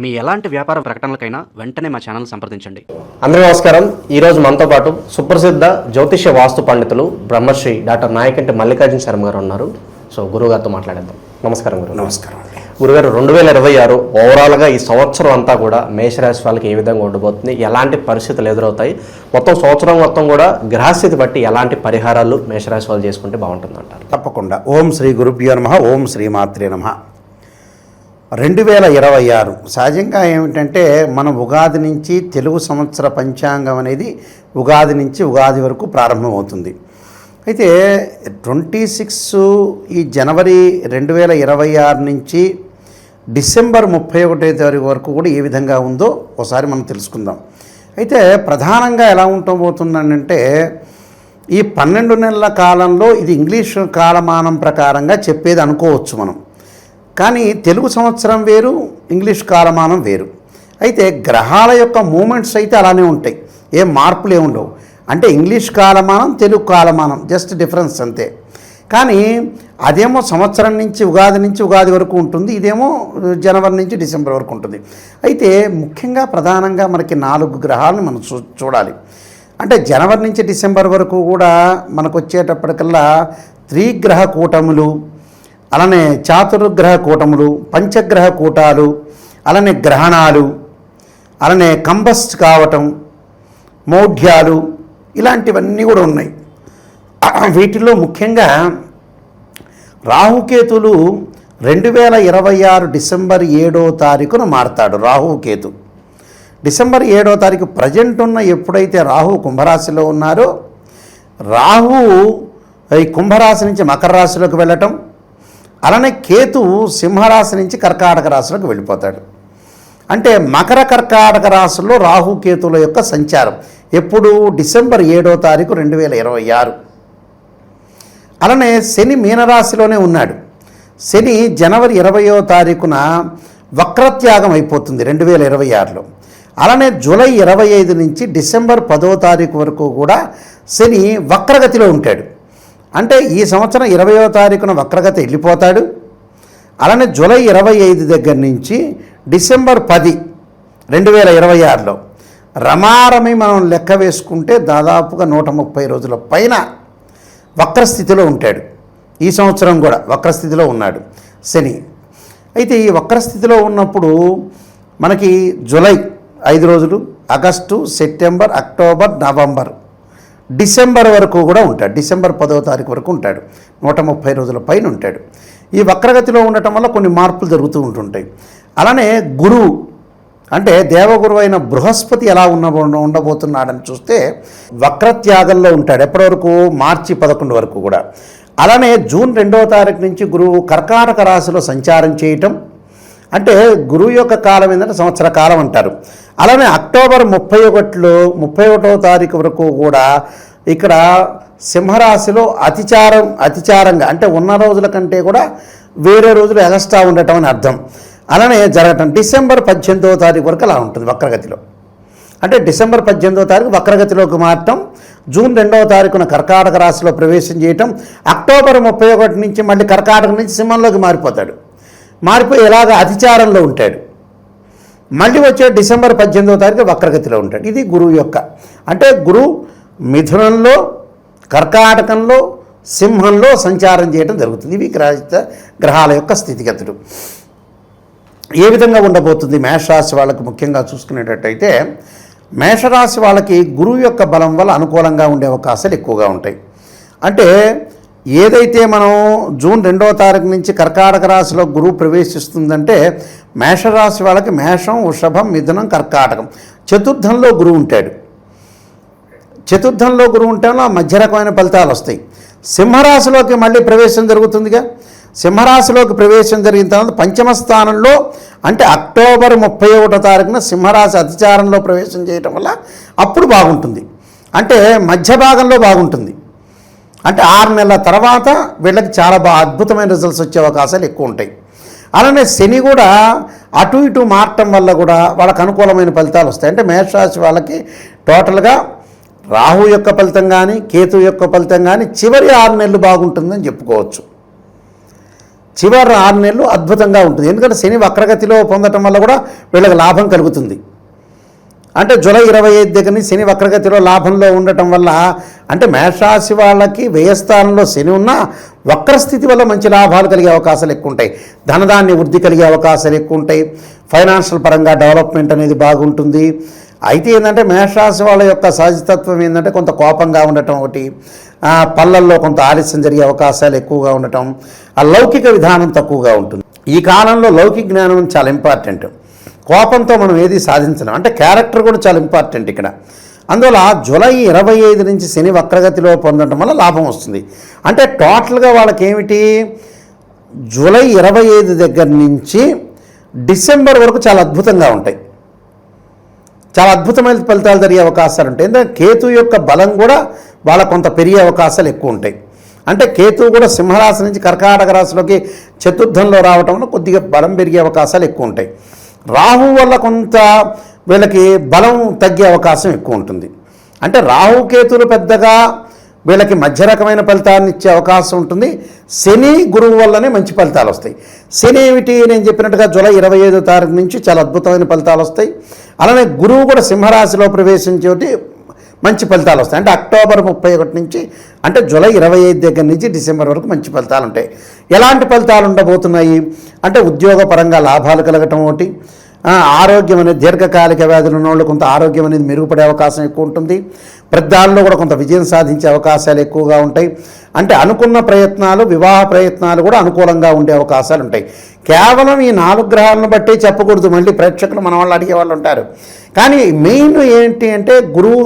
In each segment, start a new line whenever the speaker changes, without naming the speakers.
మీ ఎలాంటి వ్యాపార ప్రకటనలకైనా వెంటనే మా ఛానల్ సంప్రదించండి.
అందరికీ నమస్కారం. ఈరోజు మనతో పాటు సుప్రసిద్ధ జ్యోతిష్య వాస్తు పండితులు బ్రహ్మశ్రీ డాక్టర్ నాయకంటి మల్లికార్జున శర్మ గారు ఉన్నారు. సో గురుగారితో మాట్లాడేద్దాం. నమస్కారం గురు
నమస్కారం
గురుగారు రెండు వేల ఇరవై ఆరు ఓవరాల్గా ఈ సంవత్సరం అంతా కూడా మేషరాశి వాళ్ళకి ఏ విధంగా ఉండబోతుంది ఎలాంటి పరిస్థితులు ఎదురవుతాయి మొత్తం సంవత్సరం మొత్తం కూడా గ్రహస్థితి బట్టి ఎలాంటి పరిహారాలు మేషరాశి వాళ్ళు చేసుకుంటే బాగుంటుంది అంటారు
తప్పకుండా. ఓం శ్రీ గురుభ్యో నమ ఓం శ్రీ మాత్రే నమ. రెండు వేల ఇరవై ఆరు. సహజంగా ఏమిటంటే మనం ఉగాది నుంచి తెలుగు సంవత్సర పంచాంగం అనేది ఉగాది నుంచి ఉగాది వరకు ప్రారంభమవుతుంది. అయితే ట్వంటీ సిక్స్ ఈ జనవరి రెండు వేల ఇరవై ఆరు నుంచి డిసెంబర్ ముప్పై ఒకటో తారీఖు వరకు కూడా ఏ విధంగా ఉందో ఒకసారి మనం తెలుసుకుందాం. అయితే ప్రధానంగా ఎలా ఉండబోతుందంటే ఈ పన్నెండు నెలల కాలంలో ఇది ఇంగ్లీష్ కాలమానం ప్రకారంగా చెప్పేది అనుకోవచ్చు మనం. కానీ తెలుగు సంవత్సరం వేరు ఇంగ్లీష్ కాలమానం వేరు. అయితే గ్రహాల యొక్క మూమెంట్స్ అయితే అలానే ఉంటాయి. ఏం మార్పులు ఏమి ఉండవు. అంటే ఇంగ్లీష్ కాలమానం తెలుగు కాలమానం జస్ట్ డిఫరెన్స్ అంతే. కానీ అదేమో సంవత్సరం నుంచి ఉగాది నుంచి ఉగాది వరకు ఉంటుంది. ఇదేమో జనవరి నుంచి డిసెంబర్ వరకు ఉంటుంది. అయితే ముఖ్యంగా ప్రధానంగా మనకి నాలుగు గ్రహాలను మనం చూ చూడాలి. అంటే జనవరి నుంచి డిసెంబర్ వరకు కూడా మనకు వచ్చేటప్పటికల్లా త్రిగ్రహ కూటములు అలానే చాతుర్గ్రహ కూటములు పంచగ్రహ కూటాలు అలానే గ్రహణాలు అలానే కంబస్ట్ కావటం మౌఢ్యాలు ఇలాంటివన్నీ కూడా ఉన్నాయి. వీటిలో ముఖ్యంగా రాహుకేతులు రెండు వేల ఇరవై ఆరు డిసెంబర్ ఏడో తారీఖున మారతాడు రాహుకేతు. డిసెంబర్ ఏడో తారీఖు ప్రజెంట్ ఉన్న ఎప్పుడైతే రాహు కుంభరాశిలో ఉన్నారో రాహు ఈ కుంభరాశి నుంచి మకర రాశిలోకి వెళ్ళటం అలానే కేతు సింహరాశి నుంచి కర్కాటక రాశిలోకి వెళ్ళిపోతాడు. అంటే మకర కర్కాటక రాశుల్లో రాహు కేతుల యొక్క సంచారం ఎప్పుడు? డిసెంబర్ ఏడో తారీఖు రెండు వేల ఇరవై ఆరు. అలానే శని మీనరాశిలోనే ఉన్నాడు. శని జనవరి ఇరవయో తారీఖున వక్రత్యాగం అయిపోతుంది రెండు వేల ఇరవై ఆరులో. అలానే జూలై ఇరవై ఐదు నుంచి డిసెంబర్ పదో తారీఖు వరకు కూడా శని వక్రగతిలో ఉంటాడు. అంటే ఈ సంవత్సరం ఇరవయో తారీఖున వక్రగతి వెళ్ళిపోతాడు. అలానే జూలై ఇరవై ఐదు దగ్గర నుంచి డిసెంబర్ పది రెండు వేల ఇరవై ఆరులో రమారమి మనం లెక్క వేసుకుంటే దాదాపుగా నూట ముప్పై రోజుల పైన వక్రస్థితిలో ఉంటాడు. ఈ సంవత్సరం కూడా వక్రస్థితిలో ఉన్నాడు శని. అయితే ఈ వక్రస్థితిలో ఉన్నప్పుడు మనకి జూలై ఐదు రోజులు August September October November December వరకు కూడా ఉంటాడు. డిసెంబర్ పదవ తారీఖు వరకు ఉంటాడు. నూట ముప్పై రోజుల పైన ఉంటాడు. ఈ వక్రగతిలో ఉండటం వల్ల కొన్ని మార్పులు జరుగుతూ ఉంటుంటాయి. అలానే గురువు అంటే దేవగురు అయిన బృహస్పతి ఎలా ఉన్న ఉండబోతున్నాడని చూస్తే వక్రత్యాగంలో ఉంటాడు. ఎప్పటి వరకు? మార్చి పదకొండు వరకు కూడా. అలానే జూన్ రెండవ తారీఖు నుంచి గురువు కర్కాటక రాశిలో సంచారం చేయటం. అంటే గురువు యొక్క కాలం ఏంటంటే సంవత్సర కాలం అంటారు. అలానే అక్టోబర్ ముప్పై ఒకటిలో ముప్పై ఒకటో తారీఖు వరకు కూడా ఇక్కడ సింహరాశిలో అతిచారం అతిచారంగా అంటే ఉన్న రోజుల కంటే కూడా వేరే రోజులు ఎగస్ట్రా ఉండటం అని అర్థం. అలానే జరగటం డిసెంబర్ పద్దెనిమిదవ తారీఖు వరకు అలా ఉంటుంది వక్రగతిలో. అంటే డిసెంబర్ పద్దెనిమిదవ తారీఖు వక్రగతిలోకి మారటం జూన్ రెండవ తారీఖున కర్కాటక రాశిలో ప్రవేశం చేయటం అక్టోబర్ ముప్పై ఒకటి నుంచి మళ్ళీ కర్కాటక నుంచి సింహంలోకి మారిపోతాడు. మారిపోయి ఇలాగ అతిచారంలో ఉంటాడు. మళ్ళీ వచ్చే డిసెంబర్ పద్దెనిమిదవ తారీఖు వక్రగతిలో ఉంటాడు. ఇది గురువు యొక్క. అంటే గురువు మిథునంలో కర్కాటకంలో సింహంలో సంచారం చేయడం జరుగుతుంది. ఇవి గ్రహిత గ్రహాల యొక్క స్థితిగతులు. ఏ విధంగా ఉండబోతుంది మేషరాశి వాళ్ళకు ముఖ్యంగా చూసుకునేటట్టయితే మేషరాశి వాళ్ళకి గురువు యొక్క బలం వల్ల అనుకూలంగా ఉండే అవకాశాలు ఎక్కువగా ఉంటాయి. అంటే ఏదైతే మనం జూన్ రెండవ తారీఖు నుంచి కర్కాటక రాశిలో గురువు ప్రవేశిస్తుందంటే మేషరాశి వాళ్ళకి మేషం వృషభం మిథునం కర్కాటకం. చతుర్థంలో గురువు ఉంటాడు. చతుర్థంలో గురువు ఉంటే మధ్య రకమైన ఫలితాలు వస్తాయి. సింహరాశిలోకి మళ్ళీ ప్రవేశం జరుగుతుందిగా. సింహరాశిలోకి ప్రవేశం జరిగిన తర్వాత పంచమ స్థానంలో అంటే అక్టోబర్ ముప్పై ఒకటో తారీఖున సింహరాశి అతిచారంలో ప్రవేశం చేయటం వల్ల అప్పుడు బాగుంటుంది. అంటే మధ్య భాగంలో బాగుంటుంది. అంటే ఆరు నెలల తర్వాత వీళ్ళకి చాలా బాగా అద్భుతమైన రిజల్ట్స్ వచ్చే అవకాశాలు ఎక్కువ ఉంటాయి. అలానే శని కూడా అటు ఇటు మారటం వల్ల కూడా వాళ్ళకు అనుకూలమైన ఫలితాలు వస్తాయి. అంటే మేషరాశి వాళ్ళకి టోటల్గా రాహు యొక్క ఫలితం కానీ కేతు యొక్క ఫలితం కానీ చివరి ఆరు నెలలు బాగుంటుందని చెప్పుకోవచ్చు. చివరి ఆరు నెలలు అద్భుతంగా ఉంటుంది. ఎందుకంటే శని వక్రగతిలో పొందటం వల్ల కూడా వీళ్ళకి లాభం కలుగుతుంది. అంటే జూలై ఇరవై ఐదు దగ్గర నుంచి శని వక్రగతిలో లాభంలో ఉండటం వల్ల అంటే మేషరాశి వాళ్ళకి వ్యయస్థానంలో శని ఉన్న వక్రస్థితి వల్ల మంచి లాభాలు కలిగే అవకాశాలు ఎక్కువ ఉంటాయి ధనధాన్య వృద్ధి కలిగే అవకాశాలు ఎక్కువ ఉంటాయి ఫైనాన్షియల్ పరంగా డెవలప్మెంట్ అనేది బాగుంటుంది. అయితే ఏంటంటే మేషరాశి వాళ్ళ యొక్క సహజతత్వం ఏంటంటే కొంత కోపంగా ఉండటం ఒకటి పల్లల్లో పళ్ళల్లో కొంత ఆలస్యం జరిగే అవకాశాలు ఎక్కువగా ఉండటం ఆ లౌకిక విధానం తక్కువగా ఉంటుంది. ఈ కాలంలో లౌకిక జ్ఞానం చాలా ఇంపార్టెంట్. కోపంతో మనం ఏది సాధించలేం. అంటే క్యారెక్టర్ కూడా చాలా ఇంపార్టెంట్ ఇక్కడ. అందువల్ల జూలై ఇరవై ఐదు నుంచి శని వక్రగతిలో పొందడం వల్ల లాభం వస్తుంది. అంటే టోటల్గా వాళ్ళకి ఏమిటి జూలై ఇరవై ఐదు దగ్గర నుంచి డిసెంబర్ వరకు చాలా అద్భుతంగా ఉంటాయి. చాలా అద్భుతమైన ఫలితాలు జరిగే అవకాశాలు ఉంటాయి. ఎందుకంటే కేతు యొక్క బలం కూడా వాళ్ళ కొంత పెరిగే అవకాశాలు ఎక్కువ ఉంటాయి. అంటే కేతువు కూడా సింహరాశి నుంచి కర్కాటక రాశిలోకి చతుర్థంలో రావటం వల్ల కొద్దిగా బలం పెరిగే అవకాశాలు ఎక్కువ ఉంటాయి. రాహు వల్ల కొంత వీళ్ళకి బలం తగ్గే అవకాశం ఎక్కువ ఉంటుంది. అంటే రాహుకేతులు పెద్దగా వీళ్ళకి మధ్య రకమైన ఫలితాన్ని ఇచ్చే అవకాశం ఉంటుంది. శని గురువు వల్లనే మంచి ఫలితాలు వస్తాయి. శని ఏమిటి నేను చెప్పినట్టుగా జూలై ఇరవై ఐదో తారీఖు నుంచి చాలా అద్భుతమైన ఫలితాలు వస్తాయి. అలానే గురువు కూడా సింహరాశిలో ప్రవేశించేటి మంచి ఫలితాలు వస్తాయి. అంటే అక్టోబర్ ముప్పై ఒకటి నుంచి అంటే జూలై ఇరవై ఐదు దగ్గర నుంచి డిసెంబర్ వరకు మంచి ఫలితాలు ఉంటాయి. ఎలాంటి ఫలితాలు ఉండబోతున్నాయి? అంటే ఉద్యోగపరంగా లాభాలు కలగటం ఒకటి. ఆరోగ్యం అనేది దీర్ఘకాలిక వ్యాధులు ఉన్న వాళ్ళు కొంత ఆరోగ్యం అనేది మెరుగుపడే అవకాశం ఎక్కువ ఉంటుంది. ప్రద్దాల్లో కూడా కొంత విజయం సాధించే అవకాశాలు ఎక్కువగా ఉంటాయి. అంటే అనుకున్న ప్రయత్నాలు వివాహ ప్రయత్నాలు కూడా అనుకూలంగా ఉండే అవకాశాలు ఉంటాయి. కేవలం ఈ నాలుగు గ్రహాలను బట్టి చెప్పకూడదు. మళ్ళీ ప్రేక్షకులు మన వాళ్ళు అడిగే వాళ్ళు ఉంటారు. కానీ మెయిన్ ఏంటి అంటే గురువు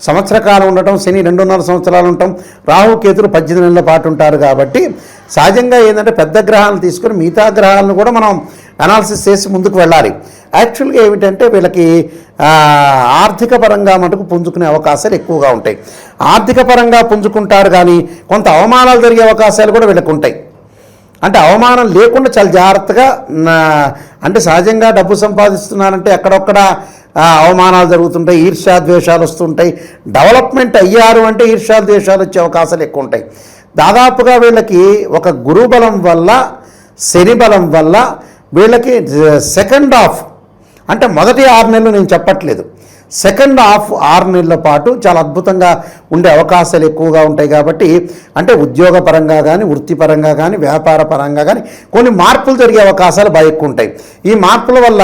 సంవత్సర కాలం ఉండటం శని రెండున్నర సంవత్సరాలు ఉండటం రాహు కేతులు పద్దెనిమిది నెలల పాటు ఉంటారు కాబట్టి సహజంగా ఏంటంటే పెద్ద గ్రహాలను తీసుకొని మిగతా గ్రహాలను కూడా మనం అనాలిసిస్ చేసి ముందుకు వెళ్ళాలి. యాక్చువల్గా ఏమిటంటే వీళ్ళకి ఆర్థిక పరంగా మటుకు పుంజుకునే అవకాశాలు ఎక్కువగా ఉంటాయి. ఆర్థిక పరంగా పుంజుకుంటారు కానీ కొంత అవమానాలు జరిగే అవకాశాలు కూడా వీళ్ళకి ఉంటాయి. అంటే అవమానం లేకుండా చాలా జాగ్రత్తగా అంటే సహజంగా డబ్బు సంపాదిస్తున్నారంటే ఎక్కడొక్కడ అవమానాలు జరుగుతుంటాయి ఈర్ష్యాద్వేషాలు వస్తుంటాయి. డెవలప్మెంట్ అయ్యారు అంటే ఈర్ష్యాద్వేషాలు వచ్చే అవకాశాలు ఎక్కువ ఉంటాయి దాదాపుగా వీళ్ళకి ఒక గురుబలం వల్ల శని బలం వల్ల వీళ్ళకి సెకండ్ హాఫ్ అంటే మొదటి ఆరు నెలలు నేను చెప్పట్లేదు. సెకండ్ హాఫ్ ఆరు నెలల పాటు చాలా అద్భుతంగా ఉండే అవకాశాలు ఎక్కువగా ఉంటాయి కాబట్టి అంటే ఉద్యోగపరంగా కానీ వృత్తిపరంగా కానీ వ్యాపార పరంగా కానీ కొన్ని మార్పులు జరిగే అవకాశాలు బాగా ఎక్కువ ఉంటాయి ఈ మార్పుల వల్ల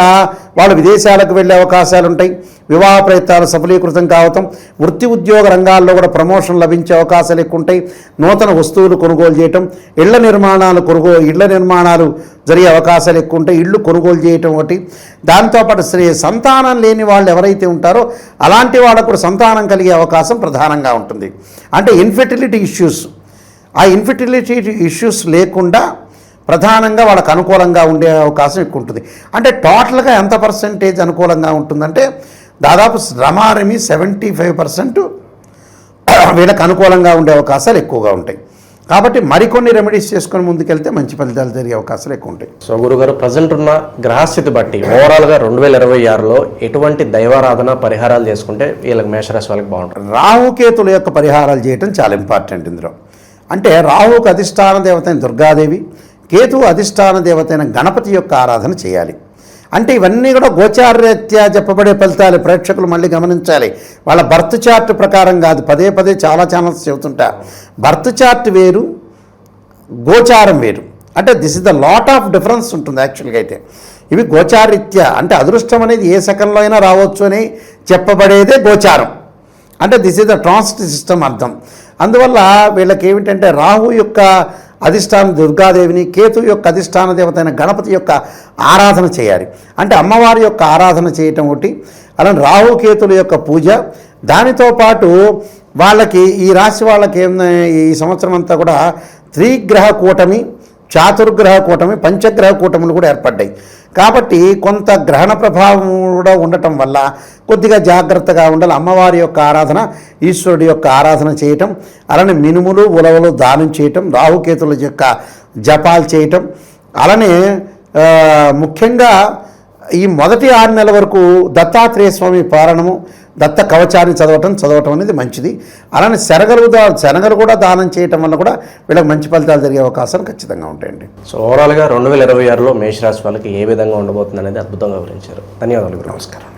వాళ్ళు విదేశాలకు వెళ్ళే అవకాశాలు ఉంటాయి. వివాహ ప్రయత్నాలు సఫలీకృతం కావటం వృత్తి ఉద్యోగ రంగాల్లో కూడా ప్రమోషన్ లభించే అవకాశాలు ఎక్కువ ఉంటాయి. నూతన వస్తువులు కొనుగోలు చేయటం ఇళ్ళ నిర్మాణాలు కొనుగోలు ఇళ్ళ నిర్మాణాలు జరిగే అవకాశాలు ఎక్కువ ఉంటాయి. ఇళ్ళు కొనుగోలు చేయటం ఒకటి. దాంతోపాటు శ్రీ సంతానం లేని వాళ్ళు ఎవరైతే ఉంటారో అలాంటి వాళ్ళకు కూడా సంతానం కలిగే అవకాశం ప్రధానంగా ఉంటుంది. అంటే ఇన్ఫెర్టిలిటీ ఇష్యూస్ ఆ ఇన్ఫెర్టిలిటీ ఇష్యూస్ లేకుండా ప్రధానంగా వాళ్ళకు అనుకూలంగా ఉండే అవకాశం ఎక్కువ ఉంటుంది అంటే టోటల్గా ఎంత పర్సెంటేజ్ అనుకూలంగా ఉంటుందంటే దాదాపు రమారమి సెవెంటీ ఫైవ్ పర్సెంట్ వీళ్ళకి అనుకూలంగా ఉండే అవకాశాలు ఎక్కువగా ఉంటాయి. కాబట్టి మరికొన్ని రెమెడీస్ చేసుకొని ముందుకెళ్తే మంచి ఫలితాలు జరిగే అవకాశాలు ఎక్కువ ఉంటాయి
సో గురుగారు ప్రజెంట్ ఉన్న గ్రహస్థితి బట్టి ఓవరాల్గా రెండు వేల ఇరవై ఆరులో ఎటువంటి దైవారాధన పరిహారాలు చేసుకుంటే వీళ్ళకి మేషరాశి వాళ్ళకి బాగుంటుంది.
రాహుకేతుల యొక్క పరిహారాలు చేయటం చాలా ఇంపార్టెంట్ ఇందులో. అంటే రాహుకు అధిష్టాన దేవత దుర్గాదేవి కేతు అధిష్టాన దేవత అయిన గణపతి యొక్క ఆరాధన చేయాలి. అంటే ఇవన్నీ కూడా గోచారరీత్యా చెప్పబడే ఫలితాలు ప్రేక్షకులు మళ్ళీ గమనించాలి. వాళ్ళ బర్త్ చార్ట్ ప్రకారం కాదు పదే పదే చాలా ఛానల్స్ చెబుతుంటా. బర్త్ చార్ట్ వేరు గోచారం వేరు. అంటే this is the lot of difference ఉంటుంది యాక్చువల్గా అయితే. ఇవి గోచారీత్యా అంటే అదృష్టం అనేది ఏ సెకండ్లో అయినా రావచ్చు అని చెప్పబడేదే గోచారం. అంటే this is the trans system అర్థం. అందువల్ల వీళ్ళకి ఏమిటంటే రాహు యొక్క అధిష్టాన దుర్గాదేవిని కేతు యొక్క అధిష్టాన దేవత అయిన గణపతి యొక్క ఆరాధన చేయాలి. అంటే అమ్మవారి యొక్క ఆరాధన చేయటం ఒకటి అలానే రాహు కేతుల యొక్క పూజ. దానితో పాటు వాళ్ళకి ఈ రాశి వాళ్ళకి ఏం ఈ సంవత్సరం అంతా కూడా త్రిగ్రహ కూటమి చాతుర్గ్రహ కూటమి పంచగ్రహ కూటములు కూడా ఏర్పడ్డాయి. కాబట్టి కొంత గ్రహణ ప్రభావం కూడా ఉండటం వల్ల కొద్దిగా జాగ్రత్తగా ఉండాలి. అమ్మవారి యొక్క ఆరాధన ఈశ్వరుడి యొక్క ఆరాధన చేయటం అలానే మినుములు ఉలవలు దానం చేయటం రాహుకేతుల యొక్క జపాలు చేయటం అలానే ముఖ్యంగా ఈ మొదటి ఆరు నెలల వరకు దత్తాత్రేయ స్వామి పారణము దత్త కవచాన్ని చదవటం చదవటం అనేది మంచిది. అలానే శనగలు శనగలు కూడా దానం చేయటం వల్ల కూడా వీళ్ళకి మంచి ఫలితాలు జరిగే అవకాశాలు ఖచ్చితంగా ఉంటాయండి.
సో ఓవరాల్గా రెండు వేల ఇరవై ఆరులో మేషరాశి వాళ్ళకి ఏ విధంగా ఉండబోతుంది అనేది అద్భుతంగా వివరించారు. ధన్యవాదాలు.
నమస్కారం.